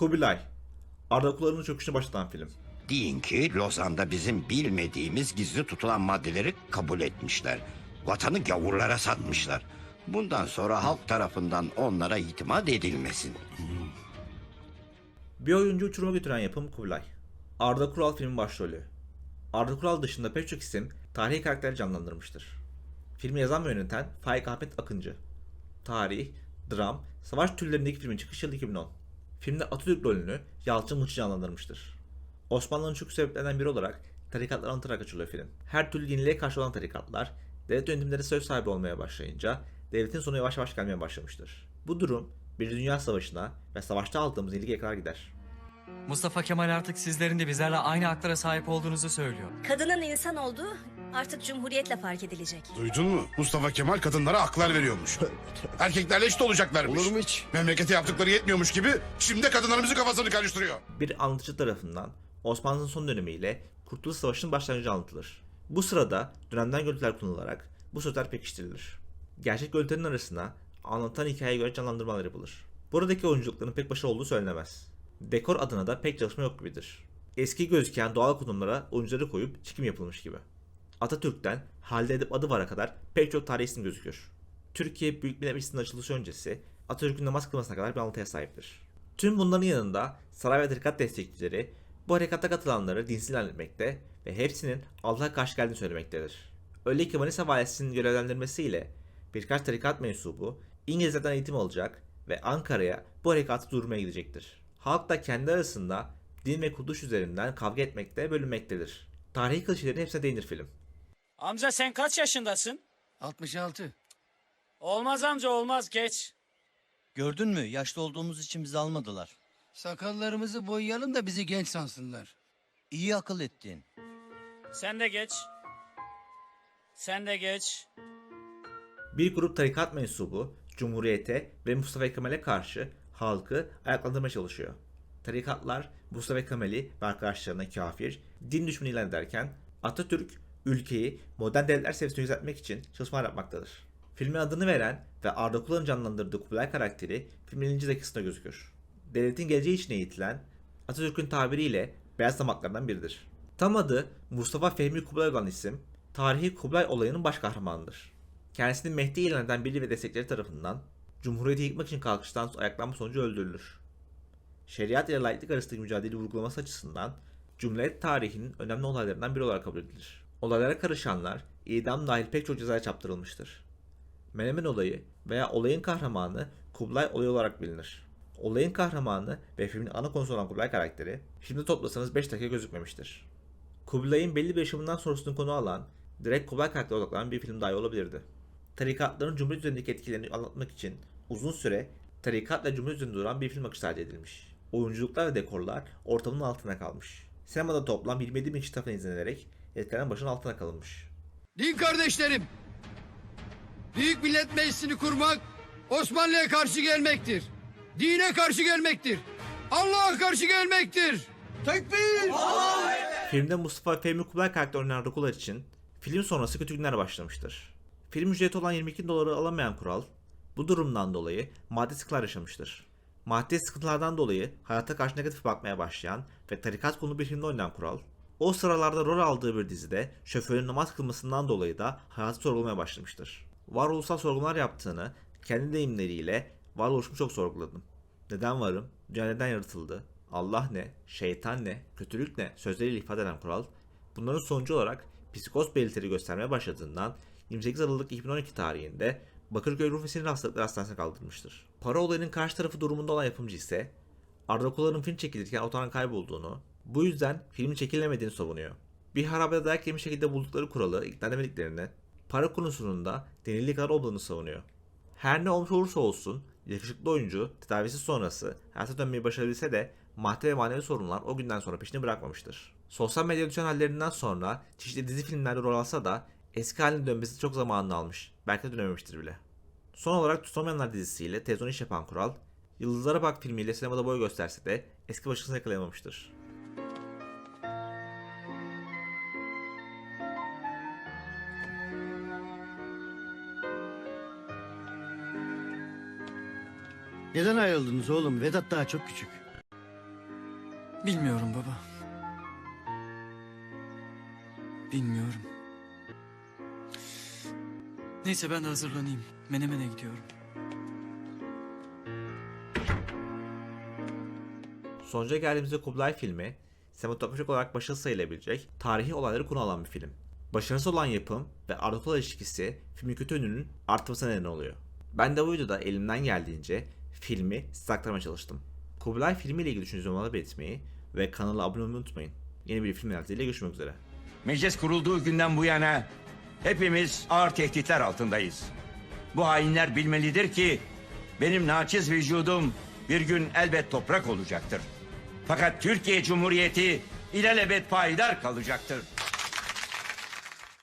Kubilay. Arda Kular'ın çöküşünü başlatan film. Deyin ki Lozan'da bizim bilmediğimiz gizli tutulan maddeleri kabul etmişler. Vatanı gavurlara satmışlar. Bundan sonra halk tarafından onlara itimat edilmesin. Bir oyuncu uçuruma götüren yapım Kubilay. Arda Kural filmin başrolü. Arda Kural dışında pek çok isim tarihi karakter canlandırmıştır. Filmi yazan ve yöneten Faik Ahmet Akıncı. Tarih, dram, savaş türlerindeki filmin çıkış yılı 2010. Filmde Atatürk rolünü Yalçın Mıçı canlandırmıştır. Osmanlı'nın çok sebeplerinden biri olarak tarikatlar anlatarak açılıyor film. Her türlü yeniliğe karşı olan tarikatlar, devlet yönetimleri söz sahibi olmaya başlayınca devletin sonu yavaş yavaş gelmeye başlamıştır. Bu durum bir Dünya Savaşı'na ve savaşta aldığımız ilgiye kadar gider. Mustafa Kemal artık sizlerin de bizlerle aynı haklara sahip olduğunuzu söylüyor. Kadının insan olduğu artık cumhuriyetle fark edilecek. Duydun mu? Mustafa Kemal kadınlara haklar veriyormuş. Erkeklerle eşit olacaklarmış. Olur mu hiç? Memlekete yaptıkları yetmiyormuş gibi şimdi de kadınlarımızın kafasını karıştırıyor. bir anlatıcı tarafından Osmanlı'nın son dönemiyle Kurtuluş Savaşı'nın başlangıcı anlatılır. Bu sırada dönemden görüntüler kullanılarak bu sözler pekiştirilir. Gerçek görüntülerin arasına anlatan hikayeye göre canlandırmalar yapılır. Buradaki oyunculukların pek başarılı olduğu söylenemez. Dekor adına da pek çalışma yok gibidir. Eski gözüken doğal konumlara oyuncuları koyup çekim yapılmış gibi. Atatürk'ten Halide Edip Adıvar'a kadar pek çok tarih isim gözükür. Türkiye Büyük Millet Meclisi'nin açılışı öncesi Atatürk'ün namaz kılmasına kadar bir anlatıya sahiptir. Tüm bunların yanında saray ve tarikat destekçileri bu harekata katılanları dinsiz ilan etmekte ve hepsinin Allah'a karşı geldiğini söylemektedir. Öyle ki Manisa Valisi'nin görevlendirmesiyle birkaç tarikat mensubu İngilizlerden eğitim alacak ve Ankara'ya bu harekatı durmaya gidecektir. Halk da kendi arasında din ve kuruluş üzerinden kavga etmekte bölünmektedir. Tarihi klişelerin hepsine değinir film. Amca sen kaç yaşındasın? 66. Olmaz amca olmaz geç. Gördün mü? Yaşlı olduğumuz için bizi almadılar. Sakallarımızı boyayalım da bizi genç sansınlar. İyi akıl ettin. Sen de geç. Sen de geç. Bir grup tarikat mensubu Cumhuriyete ve Mustafa Kemal'e karşı halkı ayaklandırmaya çalışıyor. Tarikatlar Mustafa Kemal'i ve arkadaşlarına kafir, din düşmanı ilan ederken Atatürk ülkeyi modern devletler seviyesine yükseltmek için çalışmalar yapmaktadır. Filmin adını veren ve Arda Kulan'ın canlandırdığı Kubilay karakteri filmin 50. dakikasında gözükür. Devletin geleceği için eğitilen Atatürk'ün tabiriyle beyaz damaklardan biridir. Tam adı Mustafa Fehmi Kubilay olan isim, tarihi Kubilay olayının baş kahramanıdır. Kendisini Mehdi ilan eden biri ve destekleri tarafından Cumhuriyeti yıkmak için kalkıştan ayaklanma sonucu öldürülür. Şeriat ile laiklik arasındaki mücadeleyi vurgulaması açısından Cumhuriyet tarihinin önemli olaylarından biri olarak kabul edilir. Olaylara karışanlar idam dahil pek çok cezaya çarptırılmıştır. Menemen olayı veya olayın kahramanı Kublay olayı olarak bilinir. Olayın kahramanı ve filmin ana konusu olan Kublay karakteri filmde toplasanız 5 dakika gözükmemiştir. Kubilay'ın belli bir yaşamından sonrasını konu alan, direkt Kubilay karakterine odaklanan bir film dahi olabilirdi. Tarikatların Cumhuriyet üzerindeki etkilerini anlatmak için uzun süre tarikat ve Cumhuriyet üzerinde duran bir film akışı tercih edilmiş. Oyunculuklar ve dekorlar ortamın altına kalmış. Sinemada toplam 27 bin tarafından izlenerek etkilenen başının altına kalınmış. Din kardeşlerim. Büyük Millet Meclisi'ni kurmak Osmanlı'ya karşı gelmektir. Dine karşı gelmektir. Allah'a karşı gelmektir. Tekbir! Filmde Mustafa Fehmi Kubilay karakteri oynayan Rokular için film sonrası kötü günler başlamıştır. Film ücreti olan 22 doları alamayan Kural, bu durumdan dolayı maddi sıkıntılar yaşamıştır. Maddi sıkıntılardan dolayı hayata karşı negatif bakmaya başlayan ve tarikat konu bir filmde oynayan Kural, o sıralarda rol aldığı bir dizide şoförün namaz kılmasından dolayı da hayatı sorgulamaya başlamıştır. Varoluşsal sorgulamalar yaptığını kendi deyimleriyle varoluşumu çok sorguladım. Neden varım? Neden yaratıldı? Allah ne? Şeytan ne? Kötülük ne? Sözleriyle ifade eden kural, bunların sonucu olarak psikoz belirtileri göstermeye başladığından 28 Aralık 2012 tarihinde Bakırköy Ruh ve Sinir Hastalıkları Hastanesi'ne kaldırılmıştır. Para olayının karşı tarafı durumunda olan yapımcı ise Arda Kular'ın film çekilirken ortadan kaybolduğunu, bu yüzden filmin çekilemediğini savunuyor. Bir harabede dayak yemiş şekilde buldukları kuralı ikna edemediklerini, para konusunun da denildiği kadar olduğunu savunuyor. Her ne olmuş olursa olsun yakışıklı oyuncu tedavisi sonrası hayata dönmeyi başarabilse de maddi ve manevi sorunlar o günden sonra peşini bırakmamıştır. Sosyal medyaya düşen hallerinden sonra çeşitli dizi filmlerde rol alsa da eski haline dönmesi çok zamanını almış. Belki de dönememiştir bile. Son olarak Tutamayanlar dizisiyle televizyon iş yapan Kural, Yıldızlara Bak filmiyle sinemada boy gösterse de eski başarısını yakalayamamıştır. Neden ayrıldınız oğlum? Vedat daha çok küçük. Bilmiyorum baba. Bilmiyorum. Neyse ben de hazırlanayım. Menemen'e gidiyorum. Sonuca geldiğimizde Kublai filmi, sinematografik olarak başarılı sayılabilecek tarihi olayları konu alan bir film. Başarısız olan yapım ve Arda Turan ilişkisi filmin kötü ününün artmasına neden oluyor. Ben de bu videoda elimden geldiğince filmi size aktarmaya çalıştım. Kublai filmiyle ilgili yorumlara belirtmeyi ve kanala abone olmayı unutmayın. Yeni bir film ile görüşmek üzere. Meclis kurulduğu günden bu yana hepimiz ağır tehditler altındayız. Bu hainler bilmelidir ki benim naçiz vücudum bir gün elbet toprak olacaktır. Fakat Türkiye Cumhuriyeti ilelebet payidar kalacaktır.